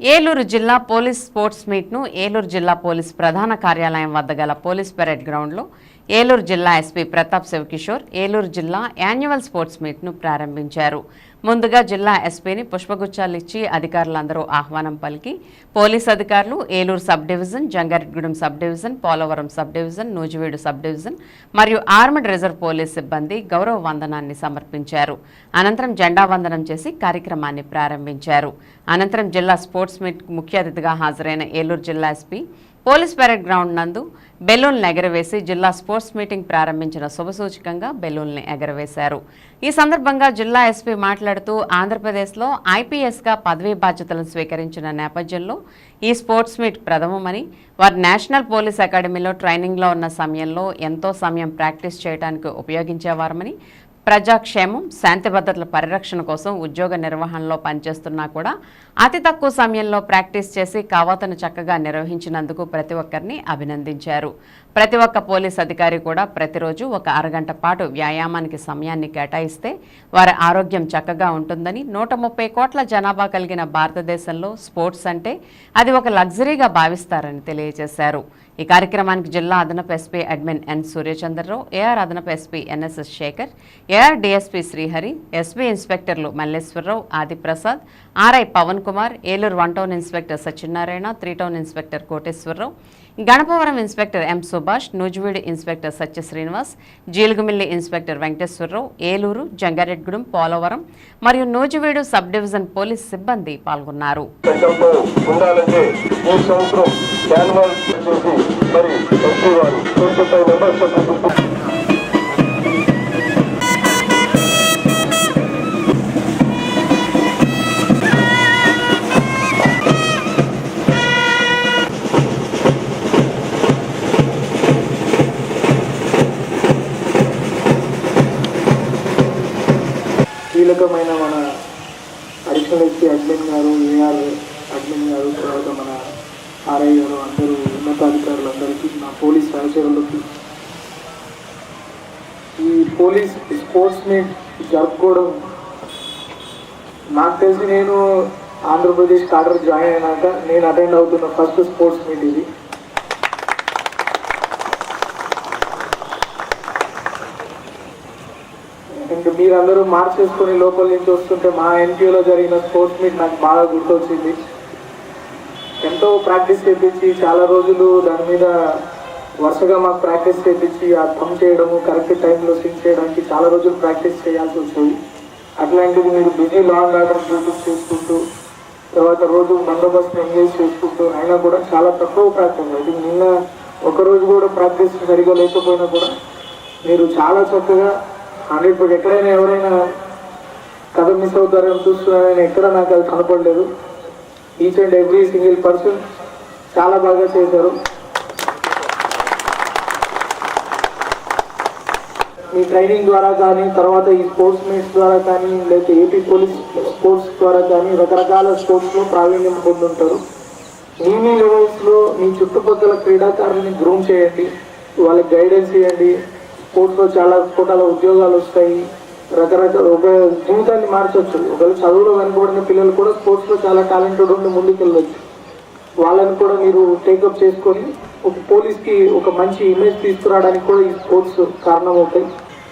ఏలూరు జిల్లా police sports మీట్ను Eluru జిల్లా police ప్రధాన కార్యాలయం వద్ద గల పోలీస్ పెరేడ్ గ్రౌండ్లో ఏలూరు జిల్లా ఎస్పీ ప్రతాప్ శివకిషోర్ ఏలూరు జిల్లా యాన్యువల్ స్పోర్ట్స్ మీట్ను ప్రారంభించారు. ముందుగా జిల్లా ఎస్పీని పుష్పగుచ్చాలు ఇచ్చి అధికారులందరూ ఆహ్వానం పలికి పోలీస్ అధికారులు Eluru sub division Jangareddygudem sub division Polavaram sub division Nuzvid sub division మరియు ఆర్మడ్ రిజర్వ్ పోలీస్ సిబ్బంది గౌరవ వందనాన్ని సమర్పించారు. అనంతరం జెండా వందనం చేసి కార్యక్రమాన్ని ప్రారంభించారు. అనంతరం జిల్లా స్పోర్ట్స్ మీట్ ముఖ్య అతిథిగా హాజరైన ఏలూరు జిల్లా ఎస్పీ పోలీస్ పెరేడ్ గ్రౌండ్ నందు బెలూన్లు ఎగరవేసి జిల్లా స్పోర్ట్స్ మీటింగ్ ప్రారంభించిన శుభసూచకంగా బెలూన్లు ఎగరవేశారు. ఈ సందర్భంగా జిల్లా ఎస్పీ మాట్లాడుతూ ఆంధ్రప్రదేశ్లో ఐపీఎస్గా పదవీ బాధ్యతలను స్వీకరించిన నేపథ్యంలో ఈ స్పోర్ట్స్ మీట్ ప్రథమమని వారు నేషనల్ పోలీస్ అకాడమీలో ట్రైనింగ్లో ఉన్న సమయంలో ఎంతో సమయం ప్రాక్టీస్ చేయడానికి ఉపయోగించేవారమని ప్రజాక్షేమం శాంతి భద్రతల పరిరక్షణ కోసం ఉద్యోగ నిర్వహణలో పనిచేస్తున్నా కూడా అతి తక్కువ సమయంలో ప్రాక్టీస్ చేసి కావాతను చక్కగా నిర్వహించినందుకు ప్రతి ఒక్కరిని అభినందించారు. ప్రతి ఒక్క పోలీస్ అధికారి కూడా ప్రతిరోజు ఒక అరగంట పాటు వ్యాయామానికి సమయాన్ని కేటాయిస్తే వారి ఆరోగ్యం చక్కగా ఉంటుందని నూట ముప్పై కోట్ల జనాభా కలిగిన భారతదేశంలో స్పోర్ట్స్ అంటే అది ఒక లగ్జరీగా భావిస్తారని తెలియజేశారు. ఈ కార్యక్రమానికి జిల్లా అదనపు SP admin N Suryachandrarao AR అదనపు SP NSS Shekhar AR DSP Srihari SP ఇన్స్పెక్టర్లు Malleswararao Adiprasad RI Pawan Kumar Eluru one town inspector Satyanarayana three town inspector Koteswararao Ganapavaram inspector M Subhash Nuzvid inspector Satya Srinivas Jeelugumilli inspector Venkateswararao Eluru Jangareddygudem Polavaram మరియు Nuzvid sub division police సిబ్బంది పాల్గొన్నారు. కీలకమైన మన additional SP admin గారు AR admin గారు తర్వాత మన RI గారు అందరూ ఉన్నతాధికారులందరికీ నా పోలీస్ సహచరులకి. ఈ పోలీస్ స్పోర్ట్స్ మీట్ జరుపుకోవడం నాకు తెలిసి నేను ఆంధ్రప్రదేశ్ కాడర్ జాయిన్ అయినాక నేను అటెండ్ అవుతున్న ఫస్ట్ స్పోర్ట్స్ మీట్ ఇది ఇంకా మీరందరూ మార్చేసుకుని లోపల నుంచి వస్తుంటే మా ఎన్టీఓలో జరిగిన స్పోర్ట్స్ మీట్ నాకు బాగా గుర్తొచ్చింది. ఎంతో ప్రాక్టీస్ చేపించి చాలా రోజులు దాని మీద వరుసగా మాకు ప్రాక్టీస్ చేపించి ఆ థమ్ చేయడము కరెక్ట్ టైంలో స్వింగ్ చేయడానికి చాలా రోజులు ప్రాక్టీస్ చేయాల్సి వచ్చింది. అట్లాంటిది మీరు బిజీ లాంగ్ ఆర్డర్ డ్యూటీస్ చేసుకుంటూ తర్వాత రోజు బందోబస్తు ఎంగేజ్ చేసుకుంటూ అయినా కూడా చాలా తక్కువ ప్రాక్టీస్. ఇది నిన్న ఒక రోజు కూడా ప్రాక్టీస్ సరిగా లేకపోయినా కూడా మీరు చాలా చక్కగా అంటే ఇప్పుడు ఎక్కడైనా ఎవరైనా కథ మిస్ అవుతారని చూస్తున్నారని ఎక్కడ నాకు అది కనపడలేదు. Each and every single person చాలా బాగా చేశారు. మీ ట్రైనింగ్ ద్వారా కానీ తర్వాత ఈ స్పోర్ట్స్ మీట్స్ ద్వారా కానీ లేకపోతే ఏపీ పోలీస్ స్పోర్ట్స్ ద్వారా కానీ రకరకాల స్పోర్ట్స్లో ప్రావీణ్యం పొందుంటారు. మీ మీ లెవెల్స్లో మీ చుట్టుపక్కల క్రీడాకారుల్ని గ్రూమ్ చేయండి. వాళ్ళకి గైడెన్స్ ఇవ్వండి. స్పోర్ట్స్లో చాలా కోటాల ఉద్యోగాలు వస్తాయి. రకరకాల ఒక జీవితాన్ని మార్చవచ్చు ఒకవేళ చదువులో వెనుకబడిన పిల్లలు కూడా స్పోర్ట్స్లో చాలా టాలెంటెడ్ ఉండి ముందుకెళ్ళవచ్చు వాళ్ళని కూడా మీరు టేకప్ చేసుకొని ఒక పోలీస్కి ఒక మంచి ఇమేజ్ తీసుకురావడానికి కూడా ఈ స్పోర్ట్స్ కారణం అవుతాయి.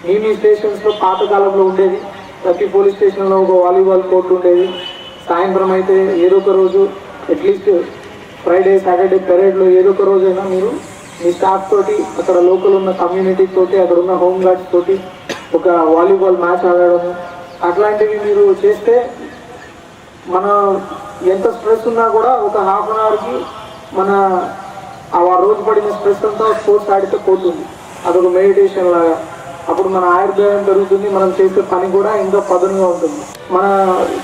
మీ మీ స్టేషన్స్లో పాతకాలంలో ఉండేది. ప్రతి పోలీస్ స్టేషన్లో ఒక వాలీబాల్ కోర్టు ఉండేది. సాయంత్రం అయితే ఏదో ఒక రోజు అట్లీస్ట్ ఫ్రైడే సాటర్డే పెరేడ్లో ఏదో ఒక రోజైనా మీరు మీ స్టాఫ్ తోటి అక్కడ లోకల్ ఉన్న కమ్యూనిటీ తోటి అక్కడ ఉన్న హోమ్ గార్డ్స్ తోటి ఒక వాలీబాల్ మ్యాచ్ ఆడడం. అట్లాంటివి మీరు చేస్తే మన ఎంత స్ట్రెస్ ఉన్నా కూడా ఒక హాఫ్ అన్ అవర్కి మన ఆ రోజు పడిన స్ట్రెస్ అంతా స్పోర్ట్స్ ఆడితే పోతుంది. అదొక మెడిటేషన్ లాగా. అప్పుడు మన ఆయుర్వేదం పెరుగుతుంది మనం చేసే పని కూడా ఇంకా పదునుగా ఉంటుంది. మన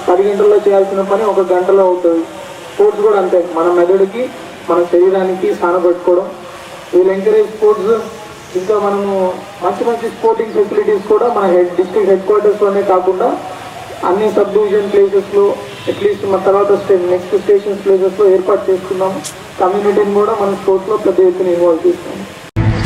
పది గంటల్లో చేయాల్సిన పని ఒక గంటలో అవుతుంది. స్పోర్ట్స్ కూడా అంతే. మన మెదడుకి మన శరీరానికి స్నానం పెట్టుకోవడం వీళ్ళు ఎంకరేజ్ స్పోర్ట్స్ ఇంకా మనము మంచి మంచి స్పోర్టింగ్ ఫెసిలిటీస్ కూడా మన హెడ్ డిస్ట్రిక్ట్ హెడ్ క్వార్టర్స్లోనే కాకుండా అన్ని సబ్ డివిజన్ ప్లేసెస్లో అట్లీస్ట్ మన తర్వాత స్టే నెక్స్ట్ స్టేషన్స్ ప్లేసెస్లో ఏర్పాటు చేసుకున్నాము. కమ్యూనిటీని కూడా మన స్పోర్ట్స్లో పెద్ద ఎత్తున ఇన్వాల్వ్ చేస్తాము